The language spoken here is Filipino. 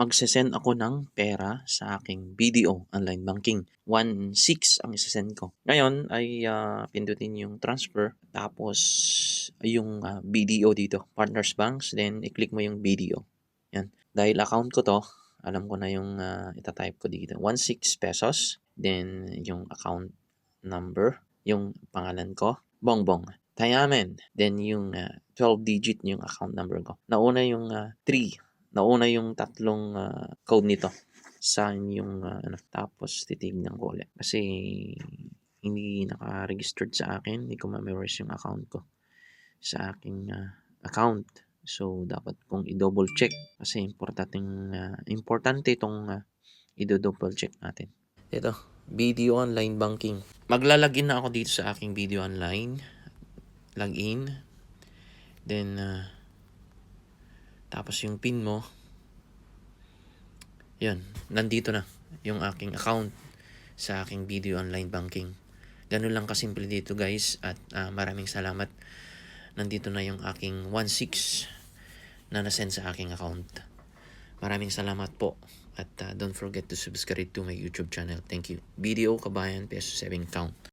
magsesend ako ng pera sa aking BDO online banking. 1.6 ang isesend ko. Ngayon ay ah, pindutin yung transfer tapos yung ah, BDO dito, Partners Banks, then i-click mo yung BDO. Yan. Dahil account ko to, alam ko na yung uh, itatype ko dito. 16 pesos, then yung account number, yung pangalan ko, Bongbong. Tayamen. Then yung ah, 12 digit yung account number ko. Nauna yung 3 nauna yung tatlong ah, code nito. Sa yung ah, ano tapos titignan ko ulit kasi hindi naka-registered sa akin. Hindi ko ma-memorize yung account ko sa aking ah, account. So dapat kong i-double check kasi importanteng ah, importante itong uh, i-double check natin. Ito video online banking. Maglalagin na ako dito sa aking video online. Login. Then ah, tapos yung pin mo, yun, nandito na yung aking account sa aking video online banking. Ganun lang kasimple dito guys at ah, maraming salamat. Nandito na yung aking 1.6 na nasend sa aking account. Maraming salamat po. At ah, don't forget to subscribe to my YouTube channel. Thank you. Video Kabayan Peso 7 Count.